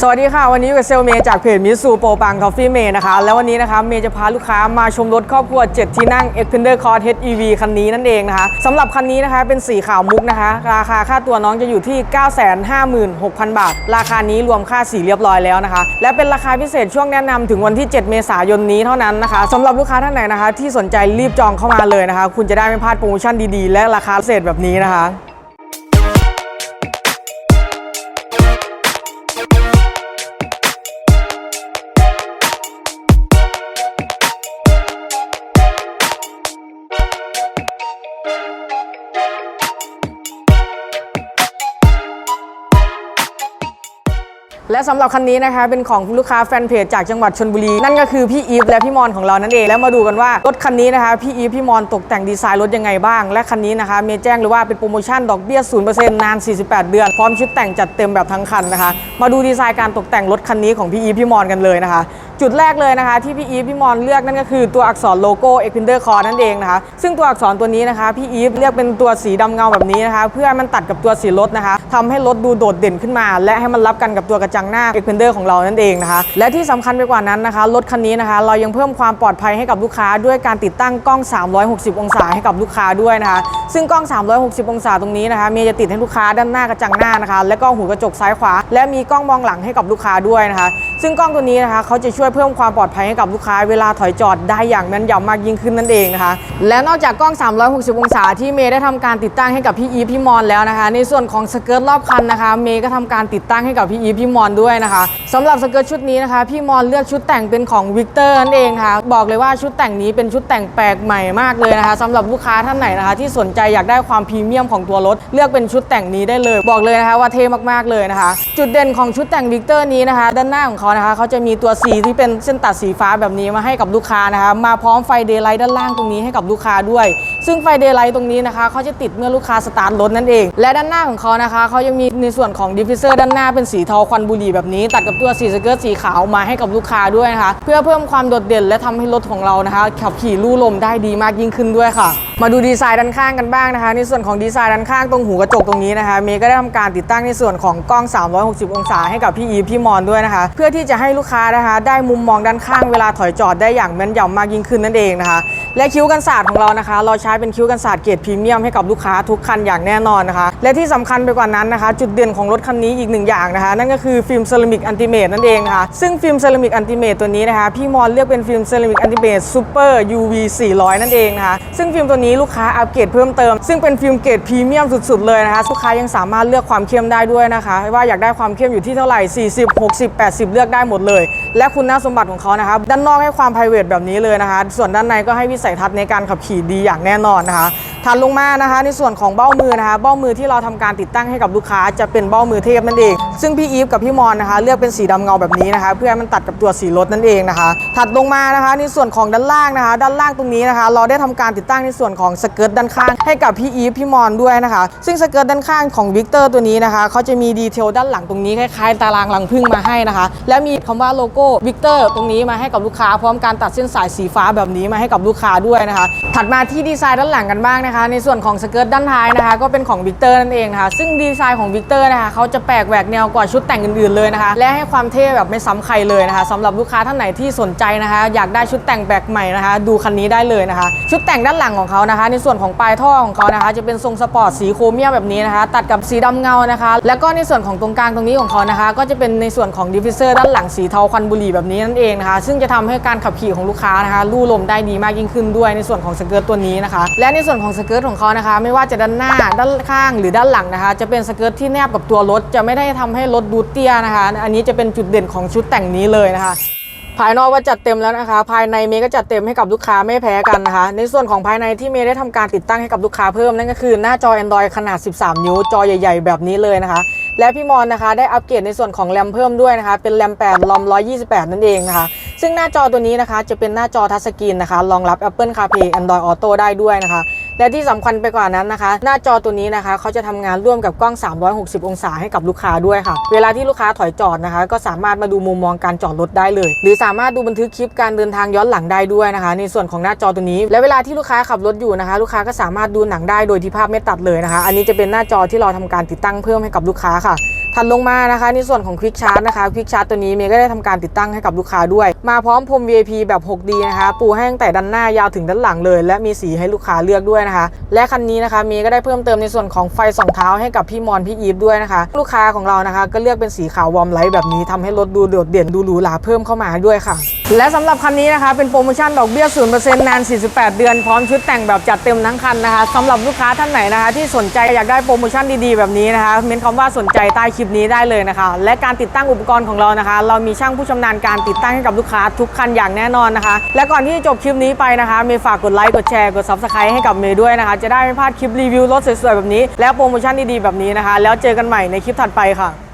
สวัสดีค่ะ วันนี้อยู่กับเซลเมย์จากเพจมิสูโปปังคอฟฟี่เมย์นะคะ แล้ววันนี้นะคะเมย์จะพาลูกค้ามาชมรถครอบครัว 7 ที่นั่ง e x p e n d e r Cross HEV คันนี้นั่นเองนะคะสำหรับคันนี้นะคะเป็นสีขาวมุกนะคะ ราคาค่าตัวน้องจะอยู่ที่ 956,000 บาท ราคานี้รวมค่าสีเรียบร้อยแล้วนะคะ และเป็นราคาพิเศษช่วงแนะนำถึงวันที่ 7 เมษายนนี้เท่านั้นนะคะสำหรับลูกค้าท่านไหนนะคะ ที่สนใจรีบจองเข้ามาเลยนะคะ คุณจะได้ไม่พลาดโปรโมชั่นดีๆ และราคาพิเศษแบบนี้นะคะ และสำหรับคันนี้นะคะเป็นของลูกค้าแฟนเพจจากจังหวัดชนบุรี นั่นก็คือพี่อีฟและพี่มอนของเรานั่นเองแล้วมาดูกันว่ารถคันนี้นะคะพี่อีฟพี่มอนตกแต่งดีไซน์รถยังไงบ้าง และคันนี้นะคะเมย์แจ้งหรือว่าเป็นโปรโมชั่นดอกเบี้ย0%นาน 48 เดือน พร้อมชุดแต่งจัดเต็มแบบทั้งคันนะคะ มาดูดีไซน์การตกแต่งรถคันนี้ของพี่อีฟพี่มอนกันเลยนะคะ จุดแรกเลยนะคะที่พี่อีฟพี่มอนเลือกนั่นก็คือตัวอักษรโลโก้ e x p e n d e r Core นั่นเองนะคะ ซึ่งตัวอักษรตัวนี้นะคะพี่อีฟเลือกเป็นตัวสีดำเงาแบบนี้นะคะ เพื่อให้มันตัดกับตัวสีรถนะคะทำให้รถดูโดดเด่นขึ้นมา และให้มันรับกันกับตัวกระจังหน้า e x p e n d e r ของเรานั่นเองนะคะ และที่สำคัญไปกว่านั้นนะคะรถคันนี้นะคะ เรายังเพิ่มความปลอดภัยให้กับลูกค้าด้วยการติดตั้งกล้อง 360 องศาให้กับลูกค้าด้วยนะคะ ซึ่งกล้อง 360 องศาตรงนี้นะคะเมย์จะติดให้ลูกค้าด้านหน้ากระจังหน้านะคะ และก็หูกระจกซ้ายขวา และมีกล้องมองหลังให้กับลูกค้าด้วยนะคะ ซึ่งกล้องตัวนี้นะคะเขาจะช่วยเพิ่มความปลอดภัยให้กับลูกค้าเวลาถอยจอดได้อย่างแม่นยำมากยิ่งขึ้นนั่นเองนะคะ และนอกจากกล้อง 360 องศาที่เมย์ได้ทำการติดตั้งให้กับพี่อีฟพี่มอนแล้วนะคะ ในส่วนของสเกิร์ตรอบคันนะคะ เมย์ก็ทำการติดตั้งให้กับพี่อีฟพี่มอนด้วยนะคะสำหรับสเกิร์ตชุดนี้นะคะพี่มอนเลือกชุดแต่งเป็นของวิกเตอร์นั่นเองค่ะบอกเลยว่าชุดแต่งนี้เป็นชุดแต่งแปลกใหม่มากเลยนะคะสำหรับลูกค้าท่านไหนนะคะที่สนใจอยากได้ความพรีเมียมของตัวรถ เลือกเป็นชุดแต่งนี้ได้เลย บอกเลยนะคะว่าเท่มากๆเลยนะคะ จุดเด่นของชุดแต่งวิกเตอร์นี้นะคะ ด้านหน้าของเขานะคะเขาจะมีตัวสีที่เป็นเส้นตัดสีฟ้าแบบนี้มาให้กับลูกค้านะคะมาพร้อมไฟเดย์ไลท์ด้านล่างตรงนี้ให้กับลูกค้าด้วย ซึ่งไฟเดย์ไลท์ตรงนี้นะคะเขาจะติดเมื่อลูกค้าสตาร์ทรถนั่นเอง และด้านหน้าของเขานะคะเขายังมีในส่วนของดิฟฟิเซอร์ด้านหน้าเป็นสีเทาควันบุหรี่แบบนี้ ตัดกับตัวสีสเกิร์ตสีขาวมาให้กับลูกค้าด้วยนะคะ เพื่อเพิ่มความโดดเด่นและทำให้รถของเรานะคะขับขี่ลู่ลมได้ดีมากยิ่งขึ้นด้วยค่ะ มาดูดีไซน์ด้านข้างกันบ้างนะคะ ในส่วนของดีไซน์ด้านข้างตรงหูกระจกตรงนี้นะคะเมย์ก็ได้ทำการติดตั้งในส่วนของกล้อง 360 องศาให้กับพี่อีพี่มอนด้วยนะคะ เพื่อที่จะให้ลูกค้านะคะ ได้มุมมองด้านข้างเวลาถอยจอดได้อย่างแม่นยำมากยิ่งขึ้นนั่นเองนะคะ และคิ้วกันศาสตร์ของเรานะคะ เราใช้เป็นคิ้วกันศาสตร์เกรดพรีเมียมให้กับลูกค้าทุกคันอย่างแน่นอนนะคะ และที่สำคัญไปกว่านั้นนะคะ จุดเด่นของรถคันนี้อีกหนึ่งอย่างนะคะ นั่นก็คือฟิล์มเซรามิกอันติเมตนั่นเองนะคะซึ่งฟิล์มเซรามิกอันติเมตตัวนี้นะคะพี่มอนเลือกเป็นฟิล์มเซรามิกอันติเมตซูเปอร์ UV 400 นั่นเองนะคะซึ่งฟิล์มตัวนี้ลูกค้าอัปเกรดเพิ่มเติมซึ่งเป็นฟิล์มเกรดพรีเมียมสุดๆเลยนะคะลูกค้ายังสามารถเลือกความเข้มได้ด้วยนะคะ ว่าอยากได้ความเข้มอยู่ที่เท่าไหร่ 40 60 80 เลือกได้หมดเลย และคุณสมบัติของเขานะคะด้านนอกให้ความ p r i v a t แบบนี้เลยนะคะส่วนด้านในก็ให้วิสัยทัศน์ในการขับขี่ดีอย่างแน่นอนนะคะ ถัดลงมานะคะ ในส่วนของเบ้ามือนะคะ เบ้ามือที่เราทำการติดตั้งให้กับลูกค้าจะเป็นเบ้ามือเทพนั่นเอง ซึ่งพี่อีฟกับพี่มอนนะคะ เลือกเป็นสีดำเงาแบบนี้นะคะ เพื่อให้มันตัดกับตัวสีรถนั่นเองนะคะ ถัดลงมานะคะ ในส่วนของด้านล่างนะคะ ด้านล่างตรงนี้นะคะ เราได้ทำการติดตั้งในส่วนของสเกิร์ตด้านข้าง ให้กับพี่อีฟพี่มอนด้วยนะคะ ซึ่งสเกิร์ตด้านข้างของวิกเตอร์ตัวนี้นะคะเขาจะมีดีเทลด้านหลังตรงนี้คล้ายๆตารางรังผึ้งมาให้นะคะ และมีคำว่าโลโก้วิกเตอร์ตรงนี้มาให้กับลูกค้าพร้อมการตัดเส้นสายสีฟ้าแบบนี้มาให้กับลูกค้าด้วยนะคะ ถัดมาที่ดีไซน์ด้านหลังกันบ้างนะคะในส่วนของสเกิร์ตด้านท้ายนะคะ ก็เป็นของวิกเตอร์นั่นเองนะคะ ซึ่งดีไซน์ของวิกเตอร์นะคะเขาจะแปลกแหวกแนวกว่าชุดแต่งอื่นๆเลยนะคะ และให้ความเท่แบบไม่ซ้ำใครเลยนะคะสำหรับลูกค้าท่านไหนที่สนใจนะคะ อยากได้ชุดแต่งแปลกใหม่นะคะ ดูคันนี้ได้เลยนะคะ ชุดแต่งด้านหลังของเขานะคะ ในส่วนของปลายท่อของเขานะคะ จะเป็นทรงสปอร์ตสีโครเมียมแบบนี้นะคะ ตัดกับสีดำเงานะคะ แล้วก็ในส่วนของตรงกลางตรงนี้ของเขานะคะ ก็จะเป็นในส่วนของดิฟฟิเซอร์ด้านหลังสีเทาควันบุหรี่แบบนี้นั่นเองนะคะ ซึ่งจะทำให้การขับขี่ของลูกค้านะคะลู่ลมได้ดีมากยิ่งขึ้นด้วยในส่วนของสเกิร์ตตัวนี้นะคะ และในส่วนของสเกิร์ตของเขานะคะ ไม่ว่าจะด้านหน้าด้านข้างหรือด้านหลังนะคะ จะเป็นสเกิร์ตที่แนบกับตัวรถ จะไม่ได้ทำให้รถดูเตี้ยนะคะ อันนี้จะเป็นจุดเด่นของชุดแต่งนี้เลยนะคะภายนอกว่าจัดเต็มแล้วนะคะ ภายในเมย์ก็จัดเต็มให้กับลูกค้าไม่แพ้กันนะคะ ในส่วนของภายในที่เมย์ได้ทำการติดตั้งให้กับลูกค้าเพิ่มนั่นก็คือหน้าจอ Android ขนาด 13 นิ้ว จอใหญ่ ๆ แบบนี้เลยนะคะ และพี่มอนนะคะได้อัปเกรดในส่วนของแรมเพิ่มด้วยนะคะ เป็นแรม8ลอม128 นั่นเองนะคะ ซึ่งหน้าจอตัวนี้นะคะจะเป็นหน้าจอทัชสกรีนนะคะรองรับ Apple CarPlay Android Auto ได้ด้วยนะคะ และที่สำคัญไปกว่านั้นนะคะ หน้าจอตัวนี้นะคะเขาจะทำงานร่วมกับกล้อง 360 องศาให้กับลูกค้าด้วยค่ะ เวลาที่ลูกค้าถอยจอดนะคะ ก็สามารถมาดูมุมมองการจอดรถได้เลย หรือสามารถดูบันทึกคลิปการเดินทางย้อนหลังได้ด้วยนะคะ ในส่วนของหน้าจอตัวนี้ และเวลาที่ลูกค้าขับรถอยู่นะคะ ลูกค้าก็สามารถดูหนังได้โดยที่ภาพไม่ตัดเลยนะคะ อันนี้จะเป็นหน้าจอที่เราทำการติดตั้งเพิ่มให้กับลูกค้าค่ะ ถัดลงมานะคะ ในส่วนของ Quick Charge นะคะ Quick Charge ตัวนี้เมย์ก็ได้ทำการติดตั้งให้กับลูกค้าด้วย มาพร้อมพรม VIP แบบ 6D นะคะปูให้ตั้งแต่ด้านหน้ายาวถึงด้านหลังเลย และมีสีให้ลูกค้าเลือกด้วยนะคะ และคันนี้นะคะเมย์ก็ได้เพิ่มเติมในส่วนของไฟสองเท้าให้กับพี่มอนพี่อีฟด้วยนะคะ ลูกค้าของเรานะคะ ก็เลือกเป็นสีขาววอร์มไลท์แบบนี้ทำให้รถดูโดดเด่นดูหรูหราเพิ่มเข้ามาด้วยค่ะ และสำหรับคันนี้นะคะเป็นโปรโมชั่นดอกเบี้ย0%นาน 48 เดือนพร้อมชุดแต่งแบบจัดเต็มทั้งคันนะคะสำหรับลูกค้าท่านไหนนะคะ ที่สนใจอยากได้โปรโมชั่นดีๆแบบนี้นะคะเม้นคำว่าสนใจใต้คลิปลิปนี้ได้เลยนะคะ และการติดตั้งอุปกรณ์ของเรานะคะ เรามีช่างผู้ชำนาญการติดตั้งให้กับลูกค้าทุกคันอย่างแน่นอนนะคะ และก่อนที่จะจบคลิปนี้ไปนะคะ เมย์ฝากกดไลค์กดแชร์กดซับสไครต์ให้กับเมย์ด้วยนะคะ จะได้ไม่พลาดคลิปรีวิวรถสวยๆแบบนี้ และโปรโมชั่นดีๆแบบนี้นะคะ แล้วเจอกันใหม่ในคลิปถัดไปค่ะ